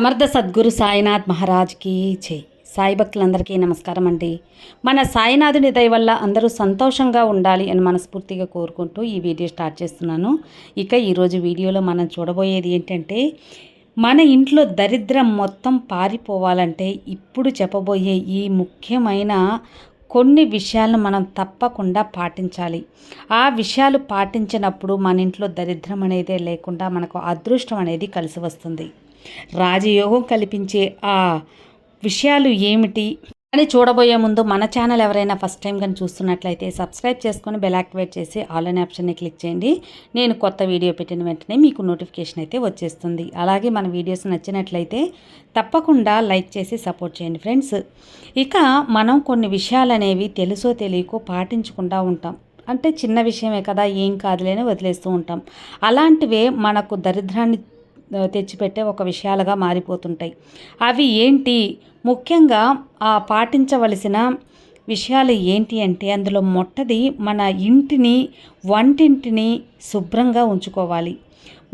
సమర్థ సద్గురు సాయినాథ్ మహారాజ్కి జై. సాయి భక్తులందరికీ నమస్కారం అండి. మన సాయినాథుని దయ వల్ల అందరూ సంతోషంగా ఉండాలి అని మనస్ఫూర్తిగా కోరుకుంటూ ఈ వీడియో స్టార్ట్ చేస్తున్నాను. ఇక ఈరోజు వీడియోలో మనం చూడబోయేది ఏంటంటే మన ఇంట్లో దరిద్రం మొత్తం పారిపోవాలంటే ఇప్పుడు చెప్పబోయే ఈ ముఖ్యమైన కొన్ని విషయాలను మనం తప్పకుండా పాటించాలి. ఆ విషయాలు పాటించినప్పుడు మన ఇంట్లో దరిద్రం అనేది లేకుండా మనకు అదృష్టం అనేది కలిసి వస్తుంది. రాజయోగం కల్పించే ఆ విషయాలు ఏమిటి అని చూడబోయే ముందు మన ఛానల్ ఎవరైనా ఫస్ట్ టైం కానీ చూస్తున్నట్లయితే సబ్స్క్రైబ్ చేసుకొని బెల్ యాక్టివేట్ చేసి ఆల్ అనే ఆప్షన్ని క్లిక్ చేయండి. నేను కొత్త వీడియో పెట్టిన వెంటనే మీకు నోటిఫికేషన్ అయితే వచ్చేస్తుంది. అలాగే మన వీడియోస్ నచ్చినట్లయితే తప్పకుండా లైక్ చేసి సపోర్ట్ చేయండి ఫ్రెండ్స్. ఇక మనం కొన్ని విషయాలు అనేవి తెలుసో తెలియకో పాటించకుండా ఉంటాం. అంటే చిన్న విషయమే కదా ఏం కాదులేని వదిలేస్తూ ఉంటాం. అలాంటివే మనకు దరిద్రాన్ని తెచ్చిపెట్టే ఒక విషయాలుగా మారిపోతుంటాయి. అవి ఏంటి? ముఖ్యంగా ఆ పాటించవలసిన విషయాలు ఏంటి అంటే అందులో మొట్టది మన ఇంటిని వంటింటిని శుభ్రంగా ఉంచుకోవాలి.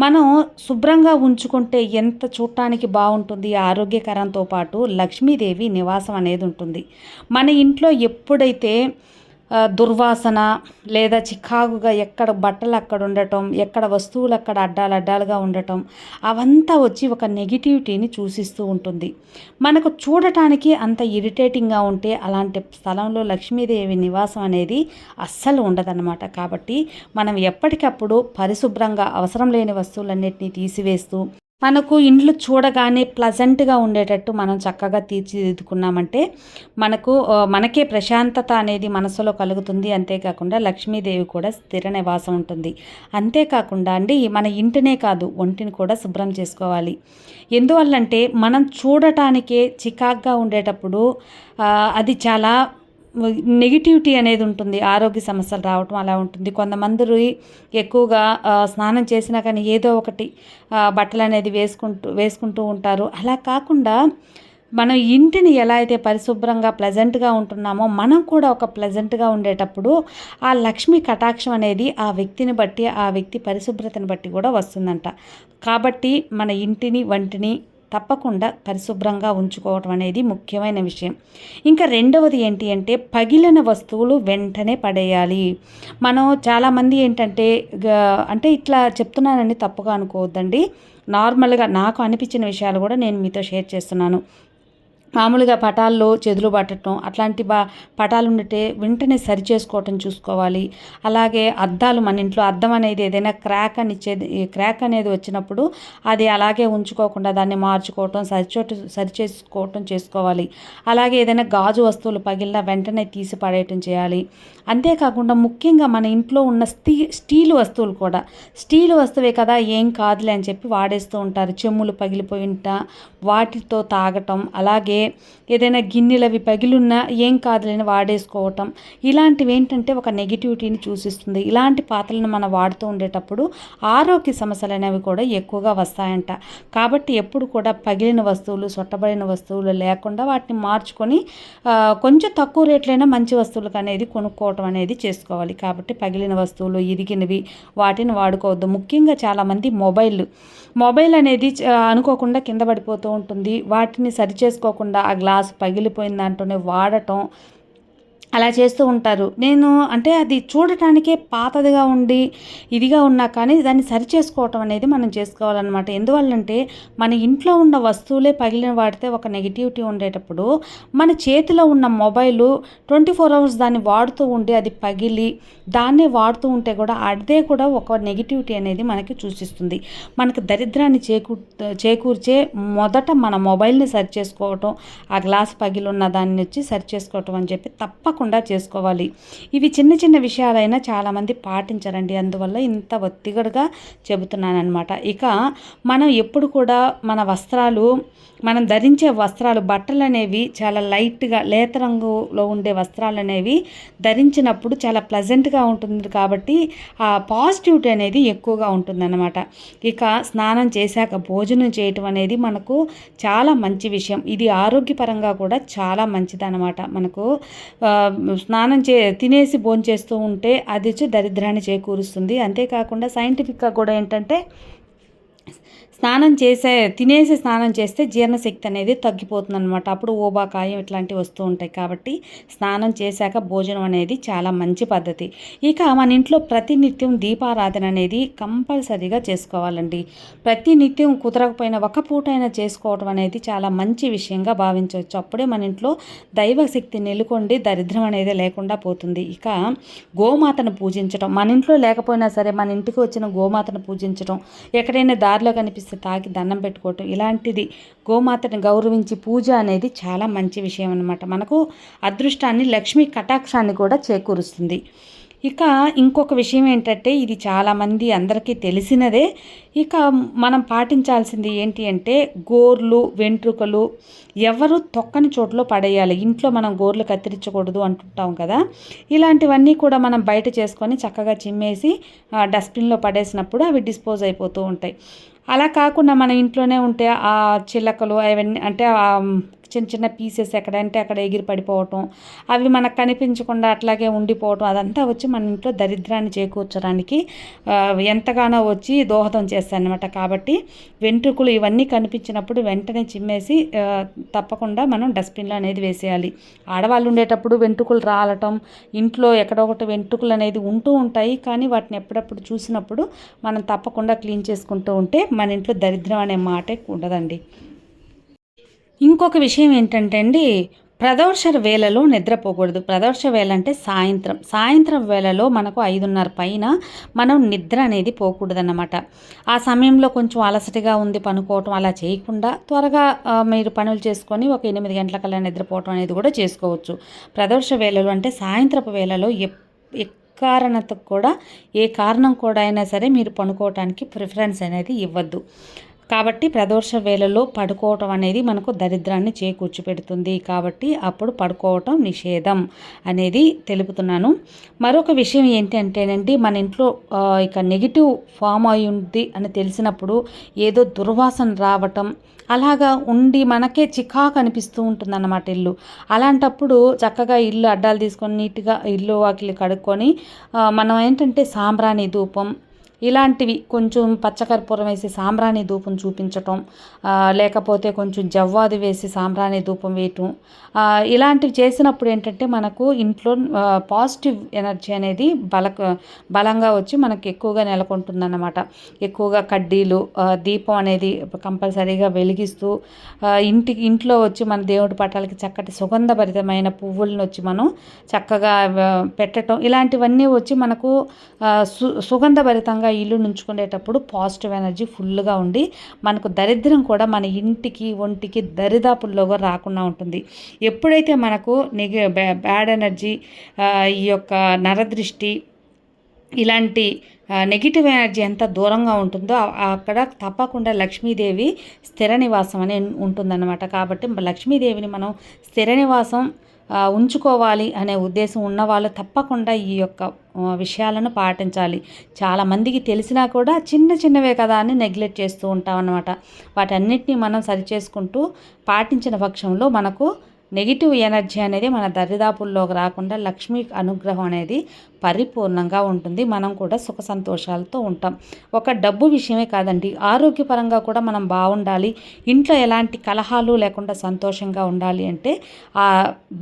మనం శుభ్రంగా ఉంచుకుంటే ఎంత చూడటానికి బాగుంటుంది? ఆరోగ్యకరంతో పాటు లక్ష్మీదేవి నివాసం అనేది ఉంటుంది. మన ఇంట్లో ఎప్పుడైతే దుర్వాసన లేదా చికాకుగా ఎక్కడ బట్టలు అక్కడ ఉండటం ఎక్కడ వస్తువులు అక్కడ అడ్డాలు అడ్డాలుగా ఉండటం అవంతా వచ్చి ఒక నెగిటివిటీని చూసిస్తూ ఉంటుంది. మనకు చూడటానికి అంత ఇరిటేటింగ్గా ఉంటే అలాంటి స్థలంలో లక్ష్మీదేవి నివాసం అనేది అస్సలు ఉండదన్నమాట. కాబట్టి మనం ఎప్పటికప్పుడు పరిశుభ్రంగా అవసరం లేని వస్తువులన్నిటినీ తీసివేస్తూ మనకు ఇండ్లు చూడగానే ప్లజెంట్గా ఉండేటట్టు మనం చక్కగా తీర్చిదిద్దుకున్నామంటే మనకు మనకే ప్రశాంతత అనేది మనసులో కలుగుతుంది. అంతేకాకుండా లక్ష్మీదేవి కూడా స్థిర నివాసం ఉంటుంది. అంతేకాకుండా అండి మన ఇంటినే కాదు ఒంటిని కూడా శుభ్రం చేసుకోవాలి. ఎందువల్లంటే మనం చూడటానికే చికాగ్గా ఉండేటప్పుడు అది చాలా నెగిటివిటీ అనేది ఉంటుంది. ఆరోగ్య సమస్యలు రావటం అలా ఉంటుంది. కొంతమంది ఎక్కువగా స్నానం చేసినా కానీ ఏదో ఒకటి బట్టలు అనేది వేసుకుంటూ వేసుకుంటూ ఉంటారు. అలా కాకుండా మనం ఇంటిని ఎలా అయితే పరిశుభ్రంగా ప్లెజెంట్గా ఉంటున్నామో మనం కూడా ఒక ప్లెజెంట్గా ఉండేటప్పుడు ఆ లక్ష్మీ కటాక్షం అనేది ఆ వ్యక్తిని బట్టి ఆ వ్యక్తి పరిశుభ్రతను బట్టి కూడా వస్తుందంట. కాబట్టి మన ఇంటిని వంటిని తప్పకుండా పరిశుభ్రంగా ఉంచుకోవటం అనేది ముఖ్యమైన విషయం. ఇంకా రెండవది ఏంటి అంటే పగిలిన వస్తువులు వెంటనే పడేయాలి. మనం చాలామంది ఏంటంటే అంటే ఇట్లా చెప్తున్నానని తప్పుగా అనుకోవద్దండి. నార్మల్గా నాకు అనిపించిన విషయాలు కూడా నేను మీతో షేర్ చేస్తున్నాను. మామూలుగా పటాల్లో చెదులు పట్టడం అట్లాంటి బా పటాలు ఉంటే వెంటనే సరి చేసుకోవటం చూసుకోవాలి. అలాగే అద్దాలు మన ఇంట్లో అద్దం అనేది ఏదైనా క్రాక్ అని క్రాక్ అనేది వచ్చినప్పుడు అది అలాగే ఉంచుకోకుండా దాన్ని మార్చుకోవటం సరిచోటు సరి చేసుకోవటం చేసుకోవాలి. అలాగే ఏదైనా గాజు వస్తువులు పగిలిన వెంటనే తీసి పడేయటం చేయాలి. అంతేకాకుండా ముఖ్యంగా మన ఇంట్లో ఉన్న స్టీ స్టీల్ వస్తువులు కూడా స్టీల్ వస్తువే కదా ఏం కాదులే అని చెప్పి వాడేస్తూ ఉంటారు. చెమ్ములు పగిలిపోయింట వాటితో తాగటం అలాగే ఏదైనా గిన్నెలు అవి ఏం కాదులేని వాడేసుకోవటం. ఇలాంటివి ఏంటంటే ఒక నెగిటివిటీని చూసిస్తుంది. ఇలాంటి పాత్రలను మనం వాడుతూ ఉండేటప్పుడు ఆరోగ్య సమస్యలు అనేవి కూడా ఎక్కువగా వస్తాయంట. కాబట్టి ఎప్పుడు కూడా పగిలిన వస్తువులు సొట్టబడిన వస్తువులు లేకుండా వాటిని మార్చుకొని కొంచెం తక్కువ రేట్లైనా మంచి వస్తువులకు అనేది కొనుక్కోవటం అనేది చేసుకోవాలి. కాబట్టి పగిలిన వస్తువులు ఇరిగినవి వాటిని వాడుకోవద్దు. ముఖ్యంగా చాలామంది మొబైల్ మొబైల్ అనేది అనుకోకుండా కింద పడిపోతూ ఉంటుంది. వాటిని సరిచేసుకోకుండా ఆ గ్లాస్ పగిలిపోయిందంటూనే దాంట్లోనే వాడటం అలా చేస్తూ ఉంటారు. నేను అంటే అది చూడటానికే పాతదిగా ఉండి ఇదిగా ఉన్నా కానీ దాన్ని సరిచేసుకోవటం అనేది మనం చేసుకోవాలన్నమాట. ఎందువల్లంటే మన ఇంట్లో ఉన్న వస్తువులే పగిలిన వాడితే ఒక నెగిటివిటీ ఉండేటప్పుడు మన చేతిలో ఉన్న మొబైల్ ట్వంటీ ఫోర్ అవర్స్ దాన్ని వాడుతూ ఉండి అది పగిలి దాన్నే వాడుతూ ఉంటే కూడా అదే కూడా ఒక నెగిటివిటీ అనేది మనకి సూచిస్తుంది. మనకు దరిద్రాన్ని చేకూ చేకూర్చే మొదట మన మొబైల్ని సరి చేసుకోవటం ఆ గ్లాస్ పగిలి ఉన్న దాన్ని వచ్చి సరి చేసుకోవటం అని చెప్పి తప్పకుండా తప్పకుండా చేసుకోవాలి. ఇవి చిన్న చిన్న విషయాలైనా చాలామంది పాటించరండి. అందువల్ల ఇంత ఒత్తిగడుగా చెబుతున్నానమాట ఇక మనం ఎప్పుడు కూడా మన వస్త్రాలు మనం ధరించే వస్త్రాలు బట్టలు అనేవి చాలా లైట్గా లేత రంగులో ఉండే వస్త్రాలు అనేవి ధరించినప్పుడు చాలా ప్లజెంట్గా ఉంటుంది కాబట్టి ఆ పాజిటివిటీ అనేది ఎక్కువగా ఉంటుందన్నమాట. ఇక స్నానం చేశాక భోజనం చేయటం అనేది మనకు చాలా మంచి విషయం. ఇది ఆరోగ్యపరంగా కూడా చాలా మంచిదన్నమాట. మనకు స్నానం చే తినేసి భోంచేస్తూ ఉంటే అది వచ్చి దరిద్రాన్ని చేకూరుస్తుంది. అంతేకాకుండా సైంటిఫిక్గా కూడా ఏంటంటే స్నానం చేసే తినేసి స్నానం చేస్తే జీర్ణశక్తి అనేది తగ్గిపోతుంది అనమాట అప్పుడు ఊబాకాయం ఇట్లాంటివి వస్తూ ఉంటాయి కాబట్టి స్నానం చేశాక భోజనం అనేది చాలా మంచి పద్ధతి. ఇక మన ఇంట్లో ప్రతినిత్యం దీపారాధన అనేది కంపల్సరీగా చేసుకోవాలండి. ప్రతి నిత్యం కుదరకపోయినా ఒక పూట అయినా చేసుకోవడం అనేది చాలా మంచి విషయంగా భావించవచ్చు. అప్పుడే మన ఇంట్లో దైవశక్తి నెలకొండి దరిద్రం అనేది లేకుండా పోతుంది. ఇక గోమాతను పూజించడం మన ఇంట్లో లేకపోయినా సరే మన ఇంటికి వచ్చిన గోమాతను పూజించడం ఎక్కడైనా దారిలో కనిపిస్తే తాకి దండం పెట్టుకోవటం ఇలాంటిది. గోమాతని గౌరవించి పూజ అనేది చాలా మంచి విషయం అనమాట మనకు అదృష్టాన్ని లక్ష్మీ కటాక్షాన్ని కూడా చేకూరుస్తుంది. ఇక ఇంకొక విషయం ఏంటంటే ఇది చాలామంది అందరికీ తెలిసినదే. ఇక మనం పాటించాల్సింది ఏంటి అంటే గోర్లు వెంట్రుకలు ఎవరు తొక్కని చోట్లో పడేయాలి. ఇంట్లో మనం గోర్లు కత్తిరించకూడదు అంటుంటాం కదా. ఇలాంటివన్నీ కూడా మనం బయట చేసుకొని చక్కగా చిమ్మేసి డస్ట్బిన్లో పడేసినప్పుడు అవి డిస్పోజ్ అయిపోతూ ఉంటాయి. అలా కాకుండా మన ఇంట్లోనే ఉంటే ఆ చిలకలు అవన్నీ అంటే చిన్న చిన్న పీసెస్ ఎక్కడంటే అక్కడ ఎగిరి పడిపోవటం అవి మనకు కనిపించకుండా అట్లాగే ఉండిపోవటం అదంతా వచ్చి మన ఇంట్లో దరిద్రాన్ని చేకూర్చడానికి ఎంతగానో వచ్చి దోహదం చేస్తాయి అనమాట కాబట్టి వెంట్రుకలు ఇవన్నీ కనిపించినప్పుడు వెంటనే చిమ్మేసి తప్పకుండా మనం డస్ట్బిన్లో అనేది వేసేయాలి. ఆడవాళ్ళు ఉండేటప్పుడు వెంట్రుకలు రాలటం ఇంట్లో ఎక్కడొకటి వెంట్రుకలు అనేది ఉంటూ ఉంటాయి. కానీ వాటిని ఎప్పుడప్పుడు చూసినప్పుడు మనం తప్పకుండా క్లీన్ చేసుకుంటూ ఉంటే మన ఇంట్లో దరిద్రం అనే మాటే ఉండదండి. ఇంకొక విషయం ఏంటంటే అండి ప్రదోష వేళలో నిద్రపోకూడదు. ప్రదోష వేళ అంటే సాయంత్రం. సాయంత్రం వేళలో మనకు ఐదున్నర పైన మనం నిద్ర అనేది పోకూడదు అన్నమాట ఆ సమయంలో కొంచెం అలసటిగా ఉంది పనుకోవటం అలా చేయకుండా త్వరగా మీరు పనులు చేసుకొని ఒక ఎనిమిది గంటలకల్లా నిద్రపోవటం అనేది కూడా చేసుకోవచ్చు. ప్రదోష వేళలో అంటే సాయంత్రపు వేళలో కారణత కూడా ఏ కారణం కూడా అయినా సరే మీరు పనుకోవటానికి ప్రిఫరెన్స్ అనేది ఇవ్వద్దు. కాబట్టి ప్రదోష వేళలో పడుకోవటం అనేది మనకు దరిద్రాన్ని చేకూర్చి పెడుతుంది కాబట్టి అప్పుడు పడుకోవటం నిషేధం అనేది తెలుపుతున్నాను. మరొక విషయం ఏంటంటేనండి మన ఇంట్లో ఇక నెగిటివ్ ఫామ్ అయి ఉంది అని తెలిసినప్పుడు ఏదో దుర్వాసన రావటం అలాగా ఉండి మనకే చికాకు అనిపిస్తూ ఉంటుందన్నమాట ఇల్లు. అలాంటప్పుడు చక్కగా ఇల్లు అడ్డాలు తీసుకొని నీట్గా ఇల్లు వాకిలి కడుక్కొని మనం ఏంటంటే సాంబ్రాణి ధూపం ఇలాంటివి కొంచెం పచ్చకర్పూరం వేసి సాంబ్రాణి ధూపం చూపించటం లేకపోతే కొంచెం జవ్వాది వేసి సాంబ్రాణి ధూపం వేయటం. ఇలాంటివి చేసినప్పుడు ఏంటంటే మనకు ఇంట్లో పాజిటివ్ ఎనర్జీ అనేది బల బలంగా వచ్చి మనకు ఎక్కువగా నెలకొంటుందన్నమాట. ఎక్కువగా కడ్డీలు దీపం అనేది కంపల్సరీగా వెలిగిస్తూ ఇంటికి ఇంట్లో వచ్చి మన దేవుడి పటాలకి చక్కటి సుగంధభరితమైన పువ్వులను వచ్చి మనం చక్కగా పెట్టడం ఇలాంటివన్నీ వచ్చి మనకు సు సుగంధభరితంగా చక్కగా ఇల్లు నుంచుకునేటప్పుడు పాజిటివ్ ఎనర్జీ ఫుల్గా ఉండి మనకు దరిద్రం కూడా మన ఇంటికి ఒంటికి దరిదాపుల్లోగా రాకుండా ఉంటుంది. ఎప్పుడైతే మనకు నెగ బ్యాడ్ ఎనర్జీ ఈ యొక్క నరదృష్టి ఇలాంటి నెగిటివ్ ఎనర్జీ ఎంత దూరంగా ఉంటుందో అక్కడ తప్పకుండా లక్ష్మీదేవి స్థిర నివాసం అని ఉంటుందన్నమాట. కాబట్టి లక్ష్మీదేవిని మనం స్థిర నివాసం ఉంచుకోవాలి అనే ఉద్దేశం ఉన్నవాళ్ళు తప్పకుండా ఈ యొక్క విషయాలను పాటించాలి. చాలామందికి తెలిసినా కూడా చిన్న చిన్నవే కదా అని నెగ్లెక్ట్ చేస్తూ ఉంటాం అన్నమాట. వాటన్నిటిని మనం సరిచేసుకుంటూ పాటించిన పక్షంలో మనకు నెగిటివ్ ఎనర్జీ అనేది మన దరిదాపుల్లోకి రాకుండా లక్ష్మీ అనుగ్రహం అనేది పరిపూర్ణంగా ఉంటుంది. మనం కూడా సుఖ సంతోషాలతో ఉంటాం. ఒక డబ్బు విషయమే కాదండి. ఆరోగ్యపరంగా కూడా మనం బాగుండాలి. ఇంట్లో ఎలాంటి కలహాలు లేకుండా సంతోషంగా ఉండాలి అంటే ఆ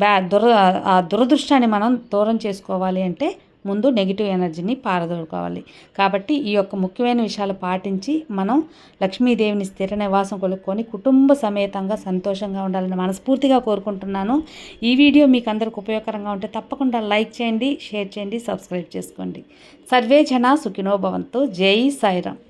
బ్యా దుర ఆ దురదృష్టాన్ని మనం దూరం చేసుకోవాలి అంటే ముందు నెగిటివ్ ఎనర్జీని పారదోడుకోవాలి కాబట్టి ఈ యొక్క ముఖ్యమైన విషయాలు పాటించి మనం లక్ష్మీదేవిని స్థిర నివాసం కొనుక్కొని కుటుంబ సమేతంగా సంతోషంగా ఉండాలని మనస్ఫూర్తిగా కోరుకుంటున్నాను. ఈ వీడియో మీకు అందరికి ఉపయోగకరంగా ఉంటే తప్పకుండా లైక్ చేయండి షేర్ చేయండి సబ్స్క్రైబ్ చేసుకోండి. సర్వే జన సుఖినో భవంతు. జై సాయిరామ్.